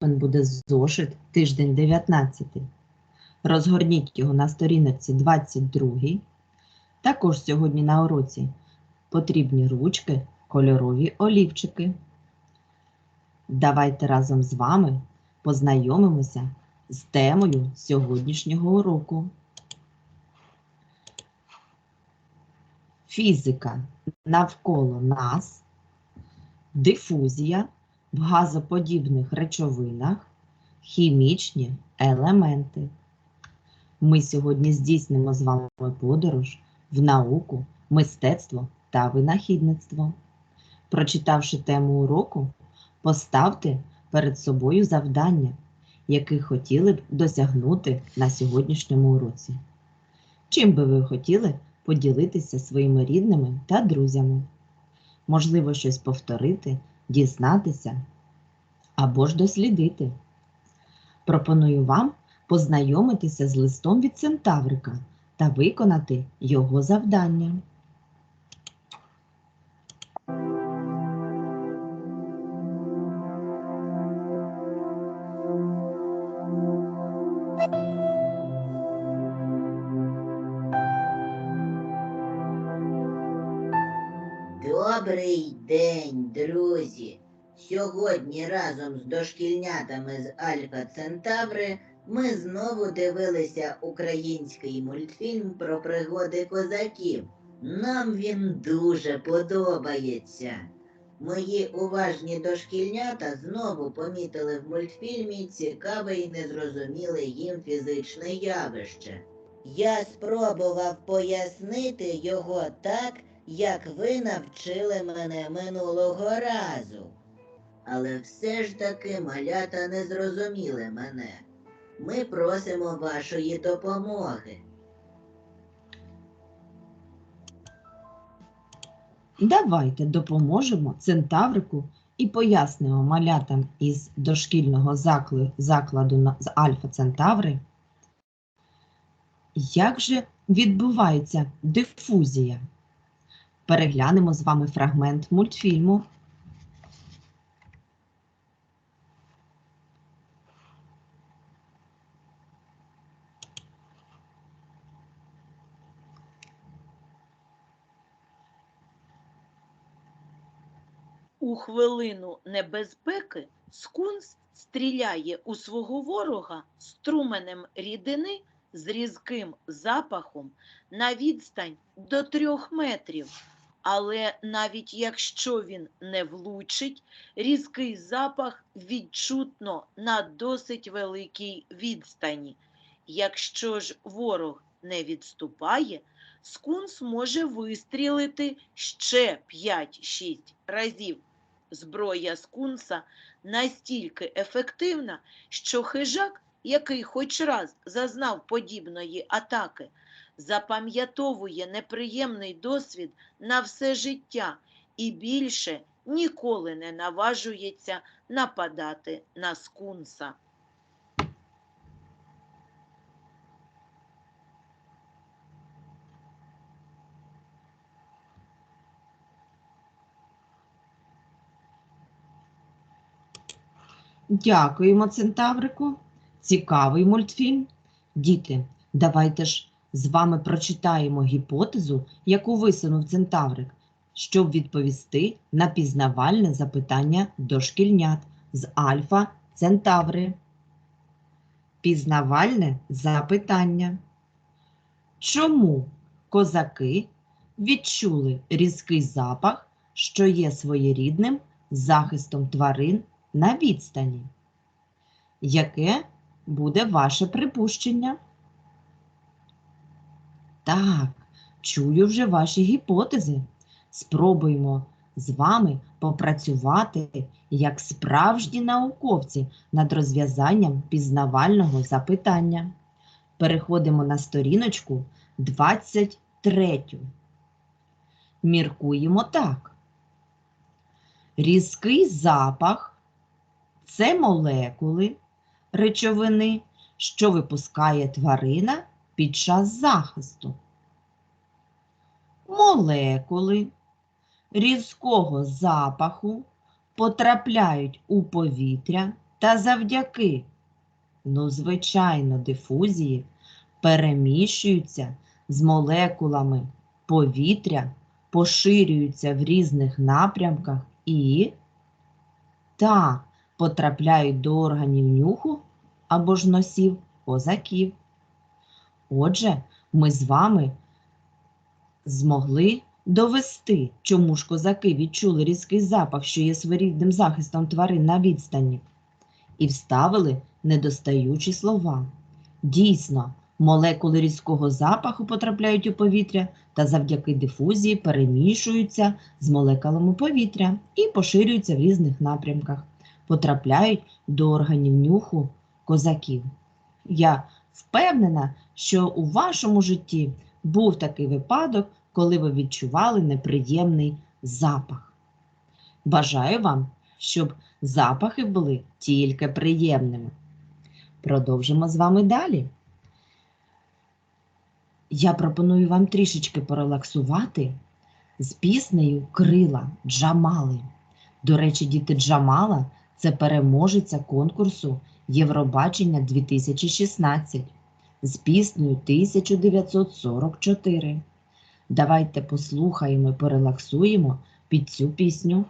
буде зошит тиждень 19. Розгорніть його на сторінці 22. Також сьогодні на уроці потрібні ручки, кольорові олівчики. Давайте разом з вами познайомимося з темою сьогоднішнього уроку. Фізика навколо нас, дифузія в газоподібних речовинах, хімічні елементи. Ми сьогодні здійснимо з вами подорож в науку, мистецтво та винахідництво. Прочитавши тему уроку, поставте перед собою завдання, які хотіли б досягнути на сьогоднішньому уроці. Чим би ви хотіли поділитися своїми рідними та друзями? Можливо, щось повторити, дізнатися або ж дослідити. Пропоную вам познайомитися з листом від Центаврика та виконати його завдання. Добрий день, друзі! Сьогодні разом з дошкільнятами з Альфа Центаври ми знову дивилися український мультфільм про пригоди козаків. Нам він дуже подобається. Мої уважні дошкільнята знову помітили в мультфільмі цікаве і незрозуміле їм фізичне явище. Я спробував пояснити його так, як ви навчили мене минулого разу. Але все ж таки малята не зрозуміли мене. Ми просимо вашої допомоги. Давайте допоможемо Центаврику і пояснимо малятам із дошкільного закладу з Альфа Центаври, як же відбувається дифузія. Переглянемо з вами фрагмент мультфільму. У хвилину небезпеки скунс стріляє у свого ворога струменем рідини з різким запахом на відстань до трьох метрів. Але навіть якщо він не влучить, різкий запах відчутно на досить великій відстані. Якщо ж ворог не відступає, скунс може вистрілити ще 5-6 разів. Зброя скунса настільки ефективна, що хижак, який хоч раз зазнав подібної атаки, запам'ятовує неприємний досвід на все життя і більше ніколи не наважується нападати на скунса. Дякуємо, Центаврику. Цікавий мультфільм. Діти, давайте ж з вами прочитаємо гіпотезу, яку висунув Центаврик, щоб відповісти на пізнавальне запитання дошкільнят з Альфа Центаври. Пізнавальне запитання. Чому козаки відчули різкий запах, що є своєрідним захистом тварин на відстані. Яке буде ваше припущення? Так, чую вже ваші гіпотези. Спробуємо з вами попрацювати як справжні науковці над розв'язанням пізнавального запитання. Переходимо на сторіночку 23. Міркуємо так. Різкий запах це молекули речовини, що випускає тварина під час захисту. Молекули різкого запаху потрапляють у повітря та завдяки, ну, звичайно, дифузії переміщуються з молекулами повітря, поширюються в різних напрямках і та потрапляють до органів нюху або ж носів козаків. Отже, ми з вами змогли довести, чому ж козаки відчули різкий запах, що є своєрідним захистом тварин на відстані, і вставили недостаючі слова. Дійсно, молекули різкого запаху потрапляють у повітря та завдяки дифузії перемішуються з молекулами повітря і поширюються в різних напрямках, потрапляють до органів нюху козаків. Я впевнена, що у вашому житті був такий випадок, коли ви відчували неприємний запах. Бажаю вам, щоб запахи були тільки приємними. Продовжимо з вами далі. Я пропоную вам трішечки порелаксувати з піснею Крила Джамали. До речі, діти Джамала це переможеця конкурсу Євробачення 2016 з піснею 1944. Давайте послухаємо і порелаксуємо під цю пісню.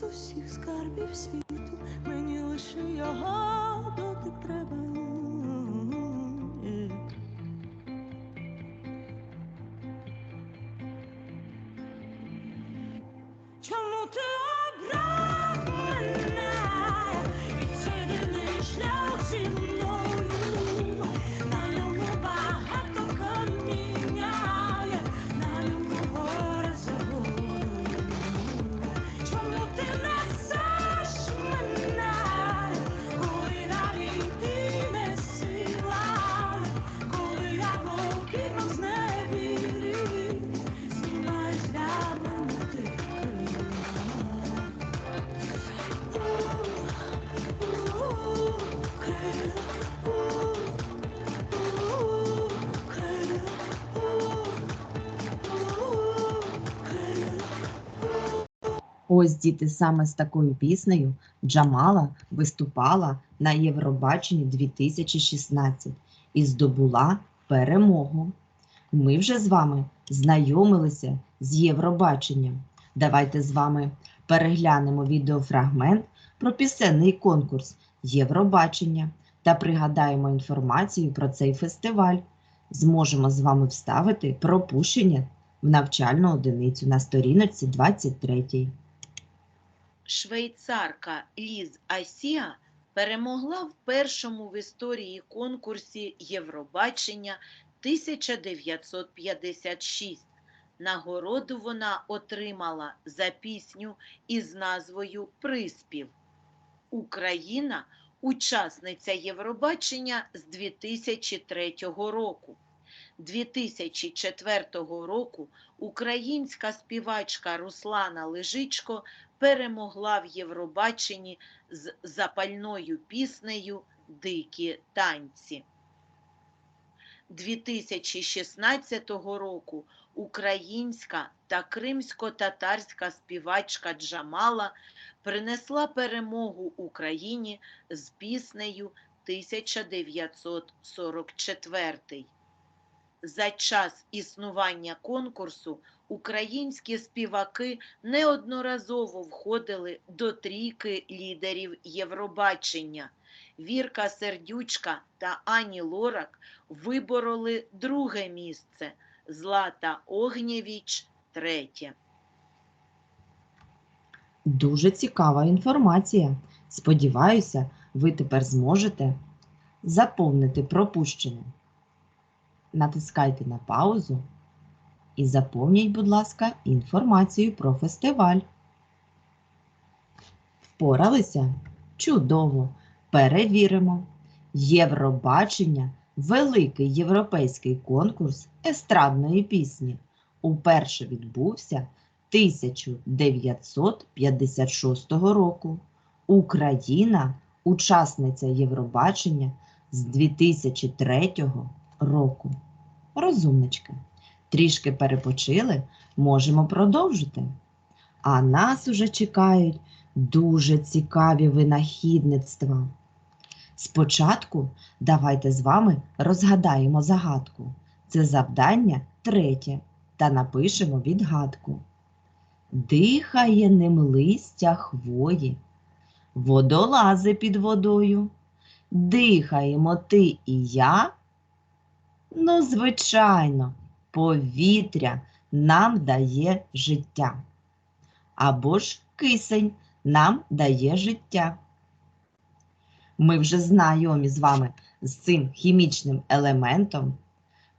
З усіх скарбів світу мені лише його доти треба. Ось діти саме з такою піснею Джамала виступала на Євробаченні 2016 і здобула перемогу. Ми вже з вами знайомилися з Євробаченням. Давайте з вами переглянемо відеофрагмент про пісенний конкурс Євробачення та пригадаємо інформацію про цей фестиваль. Зможемо з вами вставити пропущення в навчальну одиницю на сторіночці 23. Швейцарка Ліз Асіа перемогла в першому в історії конкурсі Євробачення 1956. Нагороду вона отримала за пісню із назвою Приспів. Україна учасниця Євробачення з 2003 року. 2004 року українська співачка Руслана Лежичко перемогла в Євробаченні з запальною піснею Дикі танці. 2016 року українська та кримсько-татарська співачка Джамала принесла перемогу Україні з піснею 1944. За час існування конкурсу українські співаки неодноразово входили до трійки лідерів Євробачення. Вірка Сердючка та Ані Лорак вибороли друге місце, Злата Огнєвіч третє. Дуже цікава інформація. Сподіваюся, ви тепер зможете заповнити пропущене. Натискайте на паузу і заповніть, будь ласка, інформацію про фестиваль. Впоралися? Чудово! Перевіримо. Євробачення великий європейський конкурс естрадної пісні уперше відбувся 1956 року. Україна учасниця Євробачення з 2003 року. Розумнички, трішки перепочили, можемо продовжити. А нас уже чекають дуже цікаві винахідництва. Спочатку давайте з вами розгадаємо загадку. Це завдання третє та напишемо відгадку. Дихає ним листя хвої, водолази під водою. Дихаємо ти і я. Ну, звичайно, повітря нам дає життя. Або ж кисень нам дає життя. Ми вже знайомі з вами з цим хімічним елементом,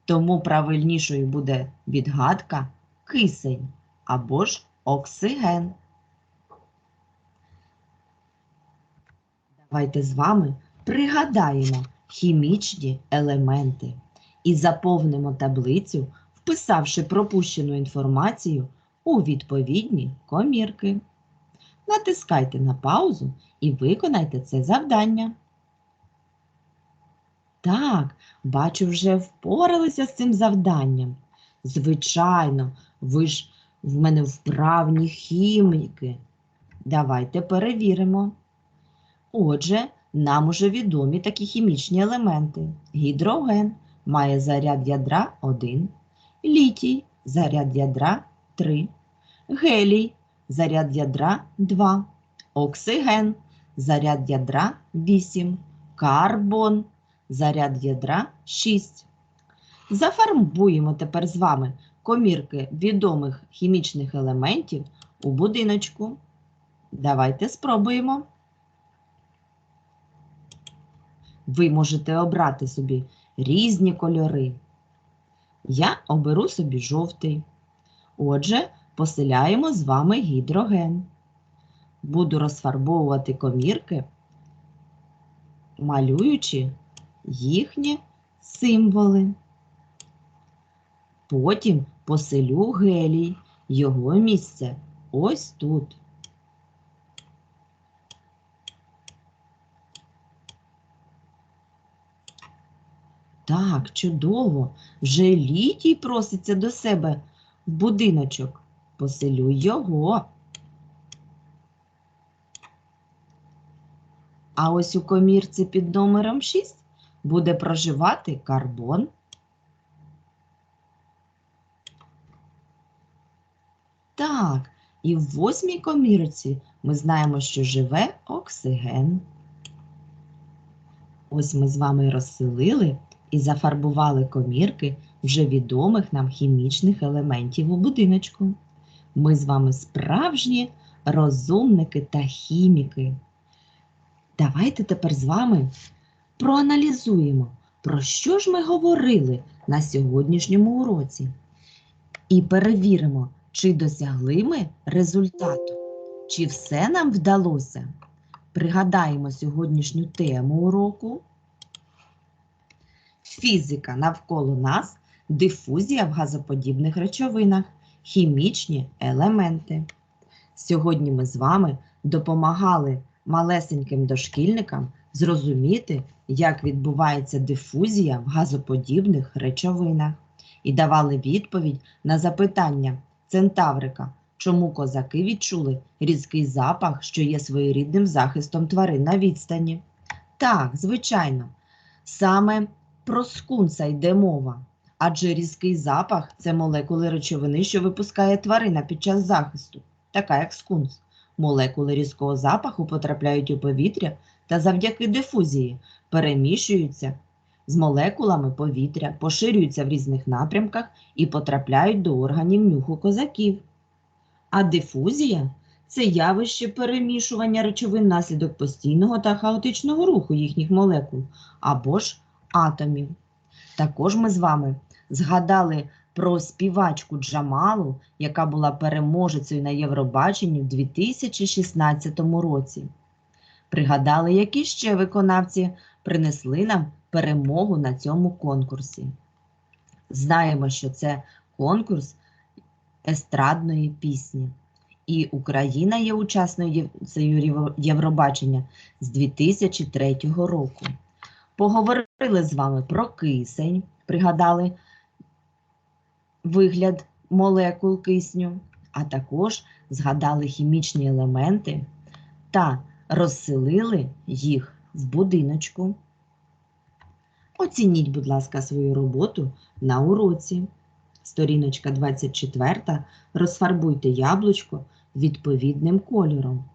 тому правильнішою буде відгадка кисень або ж оксиген. Давайте з вами пригадаємо хімічні елементи і заповнимо таблицю, вписавши пропущену інформацію у відповідні комірки. Натискайте на паузу і виконайте це завдання. Так, бачу, вже впоралися з цим завданням. Звичайно, ви ж в мене вправні хіміки. Давайте перевіримо. Отже, нам уже відомі такі хімічні елементи. Гідроген має заряд ядра 1, літій заряд ядра 3, гелій заряд ядра 2, оксиген заряд ядра 8, карбон заряд ядра 6. Зафарбуємо тепер з вами комірки відомих хімічних елементів у будиночку. Давайте спробуємо. Ви можете обрати собі різні кольори. Я оберу собі жовтий. Отже, поселяємо з вами гідроген. Буду розфарбовувати комірки, малюючи їхні символи. Потім поселю гелій, його місце ось тут. Так, чудово. Вже літій проситься до себе в будиночок. Поселю його. А ось у комірці під номером 6 буде проживати карбон. Так, і в восьмій комірці ми знаємо, що живе оксиген. Ось ми з вами розселили і зафарбували комірки вже відомих нам хімічних елементів у будиночку. Ми з вами справжні розумники та хіміки. Давайте тепер з вами проаналізуємо, про що ж ми говорили на сьогоднішньому уроці. І перевіримо, чи досягли ми результату, чи все нам вдалося. Пригадаємо сьогоднішню тему уроку. Фізика навколо нас, дифузія в газоподібних речовинах, хімічні елементи. Сьогодні ми з вами допомагали малесеньким дошкільникам зрозуміти, як відбувається дифузія в газоподібних речовинах, і давали відповідь на запитання центаврика, чому козаки відчули різкий запах, що є своєрідним захистом тварин на відстані. Так, звичайно, саме про скунса йде мова, адже різкий запах це молекули речовини, що випускає тварина під час захисту, така як скунс. Молекули різкого запаху потрапляють у повітря та завдяки дифузії переміщуються з молекулами повітря, поширюються в різних напрямках і потрапляють до органів нюху козаків. А дифузія це явище перемішування речовин внаслідок постійного та хаотичного руху їхніх молекул або ж атомів. Також ми з вами згадали про співачку Джамалу, яка була переможецею на Євробаченні в 2016 році. Пригадали, які ще виконавці принесли нам перемогу на цьому конкурсі. Знаємо, що це конкурс естрадної пісні. І Україна є учасницею Євробачення з 2003 року. Поговорили з вами про кисень, пригадали вигляд молекул кисню, а також згадали хімічні елементи та розселили їх в будиночку. Оцініть, будь ласка, свою роботу на уроці. Сторіночка 24. Розфарбуйте яблучко відповідним кольором.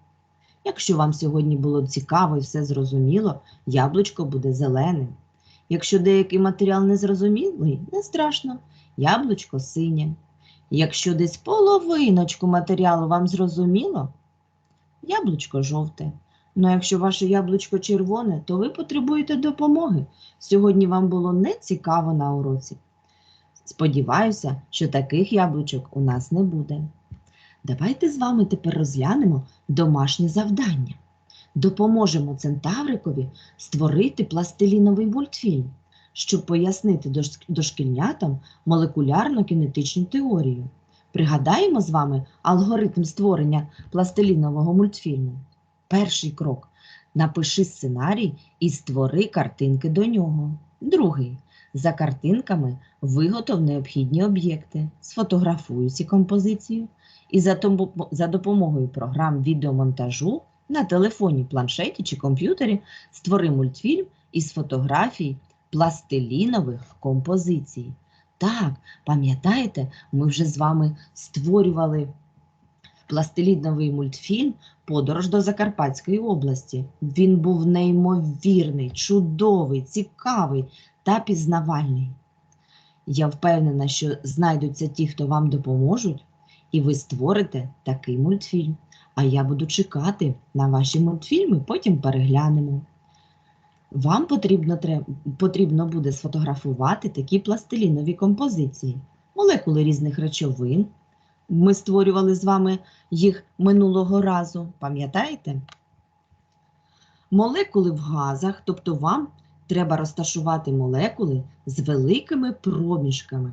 Якщо вам сьогодні було цікаво і все зрозуміло, яблучко буде зеленим. Якщо деякий матеріал не зрозумілий, не страшно, яблучко синє. Якщо десь половиночку матеріалу вам зрозуміло, яблучко жовте. Ну, якщо ваше яблучко червоне, то ви потребуєте допомоги. Сьогодні вам було не цікаво на уроці. Сподіваюся, що таких яблучок у нас не буде. Давайте з вами тепер розглянемо домашнє завдання. Допоможемо центаврикові створити пластиліновий мультфільм, щоб пояснити дошкільнятам молекулярно-кінетичну теорію. Пригадаємо з вами алгоритм створення пластилінового мультфільму. Перший крок напиши сценарій і створи картинки до нього. Другий за картинками виготов необхідні об'єкти, сфотографуй ці композицію і за, допомогою програм відеомонтажу на телефоні, планшеті чи комп'ютері створи мультфільм із фотографій пластилінових композицій. Так, пам'ятаєте, ми вже з вами створювали пластиліновий мультфільм Подорож до Закарпатської області. Він був неймовірний, чудовий, цікавий та пізнавальний. Я впевнена, що знайдуться ті, хто вам допоможуть, і ви створите такий мультфільм. А я буду чекати на ваші мультфільми, потім переглянемо. Вам потрібно, потрібно буде сфотографувати такі пластилінові композиції, молекули різних речовин. Ми створювали з вами їх минулого разу, пам'ятаєте? Молекули в газах, тобто вам треба розташувати молекули з великими проміжками.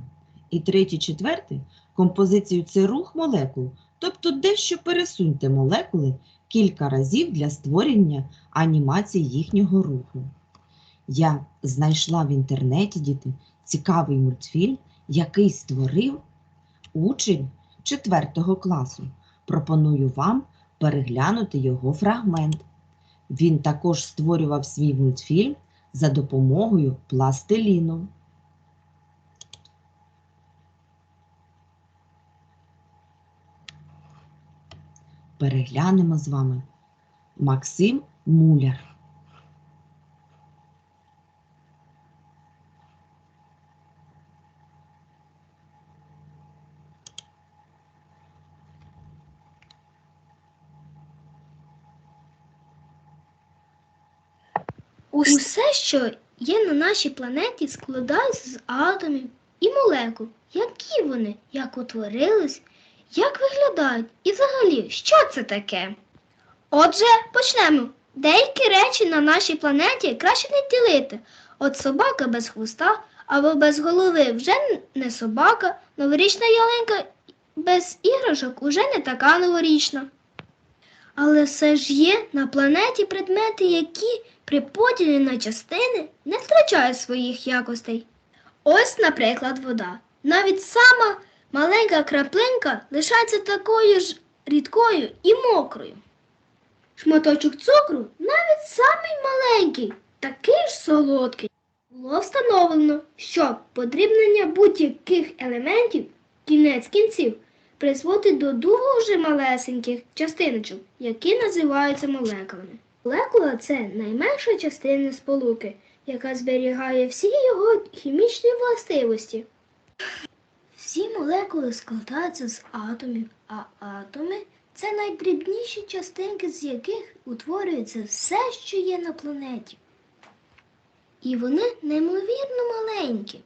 І третій, четвертий композицію це рух молекул, тобто дещо пересуньте молекули кілька разів для створення анімації їхнього руху. Я знайшла в інтернеті, діти, цікавий мультфільм, який створив учень 4 класу. Пропоную вам переглянути його фрагмент. Він також створював свій мультфільм за допомогою пластиліну. Переглянемо з вами Максим Муляр. Усе, що є на нашій планеті, складається з атомів і молекул. Які вони, як утворились, як виглядають і взагалі, що це таке? Отже, почнемо. Деякі речі на нашій планеті краще не ділити. От собака без хвоста або без голови вже не собака, новорічна ялинка без іграшок уже не така новорічна. Але все ж є на планеті предмети, які при поділі на частини не втрачає своїх якостей. Ось, наприклад, вода. Навіть сама маленька краплинка лишається такою ж рідкою і мокрою. Шматочок цукру, навіть самий маленький, такий ж солодкий. Було встановлено, що подрібнення будь-яких елементів кінець кінців призводить до дуже малесеньких частиночок, які називаються молекулами. Молекула це найменша частина сполуки, яка зберігає всі його хімічні властивості. Молекули складаються з атомів, а атоми це найдрібніші частинки, з яких утворюється все, що є на планеті. І вони неймовірно маленькі.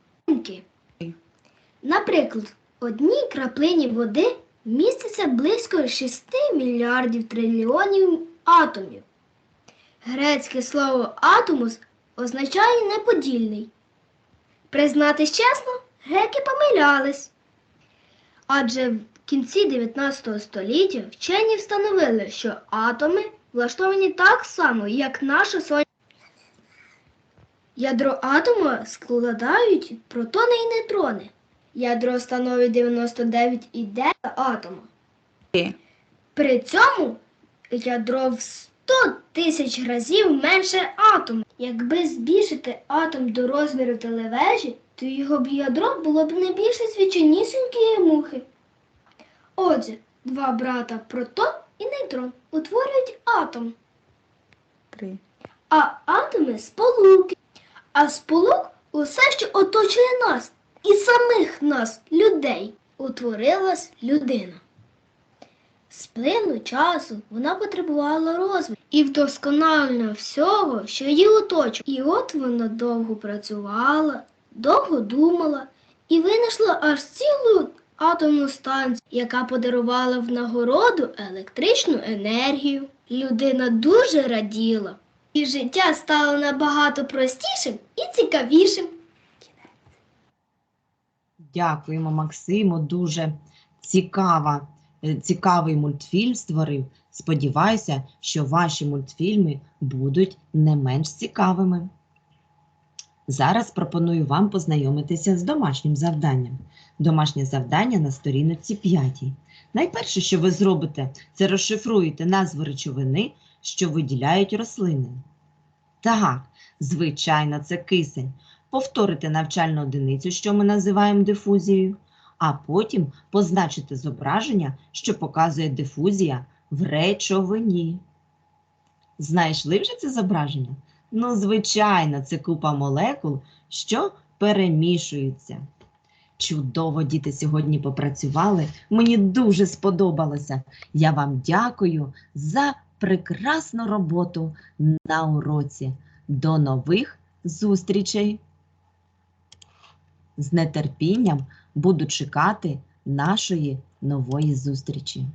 Наприклад, одній краплині води міститься близько 6 мільярдів трильйонів атомів. Грецьке слово атомус означає неподільний. Признатись чесно, греки помилялись. Адже в кінці 19 століття вчені встановили, що атоми влаштовані так само, як наша сонячна. Ядро атома складають протони і нейтрони. Ядро становить 99,9 атома. При цьому ядро в 100 тисяч разів менше атому. Якби збільшити атом до розміру телевежі, то його б ядро було б не більше звичайнісінької мухи. Отже, два брата протон і нейтрон утворюють атом. Три. А атоми сполуки. А сполук усе, що оточує нас, і самих нас, людей, утворилась людина. З плину часу вона потребувала розвитку і вдосконалення всього, що її оточує. І от вона довго працювала, довго думала і винайшла аж цілу атомну станцію, яка подарувала в нагороду електричну енергію. Людина дуже раділа, і життя стало набагато простішим і цікавішим. Дякуємо, Максиму. Дуже цікава, е, цікавий мультфільм створив. Сподіваюся, що ваші мультфільми будуть не менш цікавими. Зараз пропоную вам познайомитися з домашнім завданням. Домашнє завдання на сторінці 5. Найперше, що ви зробите, це розшифруєте назву речовини, що виділяють рослини. Так, звичайно, це кисень. Повторите навчальну одиницю, що ми називаємо дифузією, а потім позначите зображення, що показує дифузія в речовині. Знайшли вже це зображення? Ну, звичайно, це купа молекул, що перемішуються. Чудово, діти, сьогодні попрацювали. Мені дуже сподобалося. Я вам дякую за прекрасну роботу на уроці. До нових зустрічей! З нетерпінням буду чекати нашої нової зустрічі.